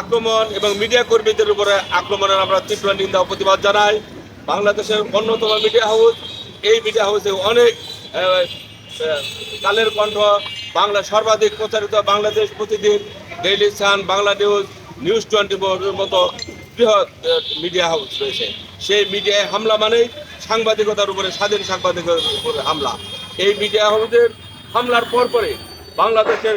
আক্রমণ এবং মিডিয়া কর্মীদের উপরে আক্রমণের আমরা তীব্র নিন্দা প্রতিবাদ জানাই। বাংলাদেশের অন্যতম মিডিয়া হাউস এই মিডিয়া হাউসে অনেক কালের কণ্ঠ, বাংলা সর্বাধিক প্রচারিত Bangladesh Pratidin Daily Sun Bangla news news twenty ফোরের মতো বৃহৎ মিডিয়া হাউস রয়েছে। সেই মিডিয়ায় হামলা মানেই সাংবাদিকতার উপরে, স্বাধীন সাংবাদিকতার উপরে হামলা। এই মিডিয়া হাউসের হামলার পর পরে বাংলাদেশের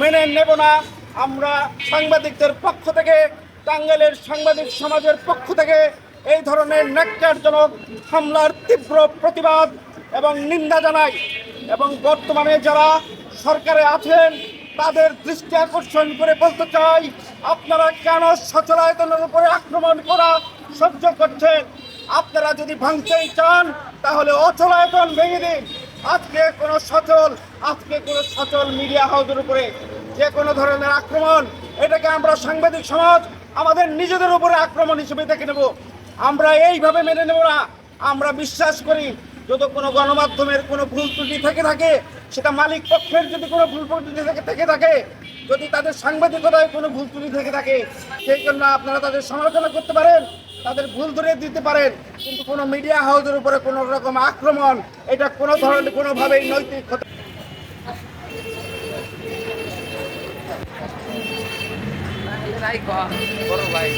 মেনে নেব না। আমরা সাংবাদিকদের পক্ষ থেকে, টাঙ্গাইলের সাংবাদিক সমাজের পক্ষ থেকে এই ধরনের ন্যাক্কারজনক হামলার তীব্র প্রতিবাদ এবং নিন্দা জানাই এবং বর্তমানে যারা সরকারে আছেন, তাদের দৃষ্টি আকর্ষণ করে বলতে চাই, আপনারা কেন সচরায়তনের উপরে আক্রমণ করা সহ্য করছেন? আপনারা যদি ভাঙতেই চান, তাহলে অচলায়তন ভেঙে দিন। আজকে কোনো সচল, আজকে কোনো সচল মিডিয়া হাউসের উপরে যে কোনো ধরনের আক্রমণ, এটাকে আমরা সাংবাদিক সমাজ আমাদের নিজেদের উপরে আক্রমণ হিসেবে দেখে নেব। আমরা এইভাবে মেনে নেব না। আমরা বিশ্বাস করি, যদি কোনো গণমাধ্যমের কোনো ভুল ত্রুটি থেকে থাকে, সেটা মালিক পক্ষের যদি কোনো ভুল ত্রুটি থেকে থেকে, থাকে যদি তাদের সাংবাদিকতায় কোনো ভুল ত্রুটি থেকে থাকে, সেই জন্য আপনারা তাদের সমালোচনা করতে পারেন। তাদের ভুল ধরে দিতে পারেন। কিন্তু কোনো মিডিয়া হাউসের উপরে কোনো রকম আক্রমণ, এটা কোনো ধরনের কোনোভাবেই নৈতিক ভাই বড় ভাই।